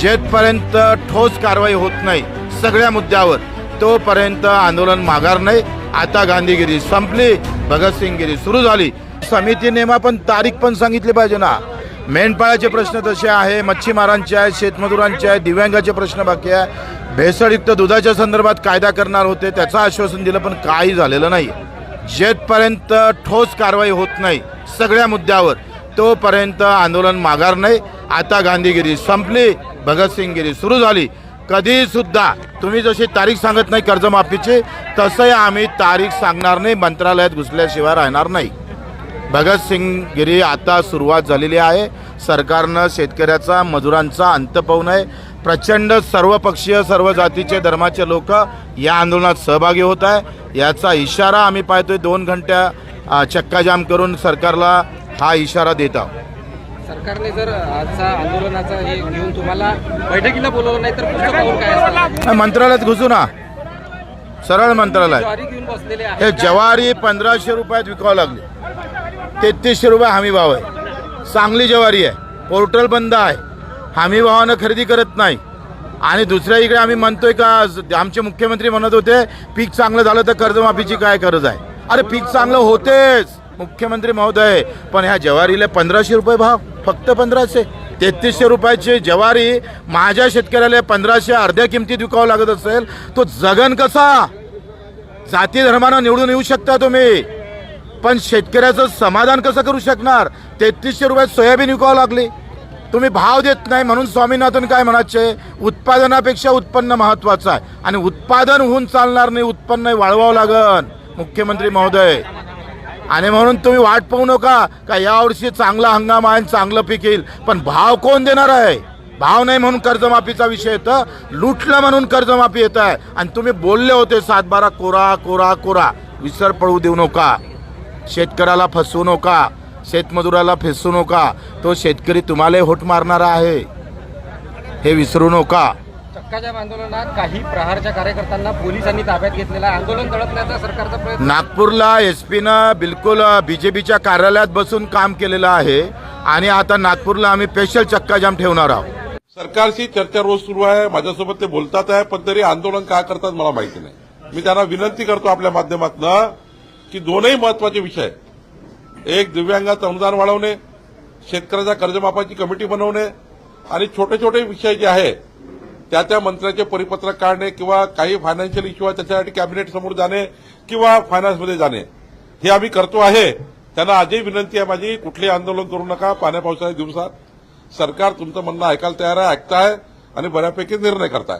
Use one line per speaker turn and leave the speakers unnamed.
शेतपर्यंत ठोस कारवाई होत नाही सगळ्या मुद्द्यावर. तोपर्यंत आंदोलन माघार नाही. आता गांधीगिरी संपली भगतसिंगगिरी सुरू झाली. समिती नेमा पण तारीख पण सांगितली पाहिजे ना. मेंढपाळाचे प्रश्न तसे आहे मच्छीमारांचे आहे शेतमजुरांचे आहे दिव्यांगाचे प्रश्न बाकी आहे. भेसळयुक्त दुधाच्या संदर्भात कायदा करणार होते त्याचं आश्वासन दिलं पण काही झालेलं नाही. जेथपर्यंत ठोस कारवाई होत नाही सगळ्या मुद्द्यावर तोपर्यंत आंदोलन माघार नाही. आता गांधीगिरी संपली भगतसिंगगिरी सुरू झाली. कधीसुद्धा तुम्ही जशी तारीख सांगत नाही कर्जमाफीची तसंही आम्ही तारीख सांगणार नाही मंत्रालयात घुसल्याशिवाय राहणार नाही. भगतसिंगगिरी आता सुरुवात झालेली आहे. सरकारनं शेतकऱ्याचा मजुरांचा अंत पाहू नये. प्रचंड सर्वपक्षीय सर्व जातीचे धर्माचे लोक या आंदोलनात सहभागी होत आहे. याचा इशारा आम्ही पाहतोय. दोन घंट्या चक्काजाम करून सरकारला हा इशारा देत आहोत.
सरकारने जर आजचा आंदोलनाचा हे घेऊन तुम्हाला बैठकीला बोलवलं नाही तर काय
मंत्रालयात घुसू ना. सरळ मंत्रालय हे ज्वारी पंधराशे रुपयात विकावं लागली. तेहतीसशे रुपये हमीभाव आहे. चांगली ज्वारी आहे. पोर्टल बंद आहे. हमीभावानं खरेदी करत नाही. आणि दुसऱ्या इकडे आम्ही म्हणतोय का आमचे मुख्यमंत्री म्हणत होते पीक चांगलं झालं तर कर्जमाफीची काय गरज आहे? अरे पीक चांगलं होतेच मुख्यमंत्री महोदय. पण ह्या ज्वारीला पंधराशे रुपये भाव फक्त पंधराशे. तेहतीसशे रुपयाची ज्वारी माझ्या शेतकऱ्याला पंधराशे अर्ध्या किमतीत विकावं लागत असेल तो जगन कसा? जाती धर्मानं निवडून येऊ शकता तुम्ही. पण शेतकऱ्याचं समाधान कसं करू शकणार? तेहतीसशे रुपयात सोयाबीन विकावं लागली. तुम्ही भाव देत नाही म्हणून स्वामीनाथन काय म्हणायचे? उत्पादनापेक्षा उत्पन्न महत्वाचं आहे. आणि उत्पादन होऊन चालणार नाही उत्पन्न वाढवावं लागन मुख्यमंत्री महोदय. आणि म्हणून तुम्ही वाट पाहू नका का यावर्षी चांगला हंगाम आहे आणि चांगलं पीक येईल. पण भाव कोण देणार आहे? भाव नाही म्हणून कर्जमाफीचा विषय येतं. लुटलं म्हणून कर्जमाफी येत आहे. आणि तुम्ही बोलले होते सातबारा कोरा कोरा कोरा. विसर पडू देऊ नका. शेतकऱ्याला फसवू नका शेतमजुराला फेसू नका तो शेतकरी तुम्हाला होट मारणारा आहे. हे विसरू नका.
चक्काजाम आंदोलनात काही प्रहारच्या कार्यकर्त्यांना पोलिसांनी ताब्यात घेतलेला आहे. आंदोलन दडपण्याचा सरकारचा प्रयत्न
नागपूरला एस पीनं बिलकुल बी जे पीच्या कार्यालयात बसून काम केलेलं आहे आणि आता नागपूरला आम्ही स्पेशल चक्काजाम ठेवणार आहोत.
सरकारशी चर्चा रोज सुरू आहे माझ्यासोबत ते बोलतात आहे पण तरी आंदोलन का करतात मला माहिती नाही. मी त्यांना विनंती करतो आपल्या माध्यमातून की दोनही महत्त्वाचे विषय एक दिव्यांगाचं अनुदान वाढवणे शेतकऱ्याच्या कर्जमाफाची कमिटी बनवणे आणि छोटे छोटे विषय जे आहे त्या त्या मंत्र्याचे परिपत्रक काढणे किंवा काही फायनान्शियल इश्यू आहे त्याच्यासाठी कॅबिनेट समोर जाणे किंवा फायनान्समध्ये जाणे. हे आम्ही करतो आहे. त्यांना आजही विनंती आहे माझी कुठलेही आंदोलन करू नका पाण्या पावसाच्या दिवसात. सरकार तुमचं म्हणणं ऐकायला तयार आहे ऐकताय आणि बऱ्यापैकी निर्णय करताय.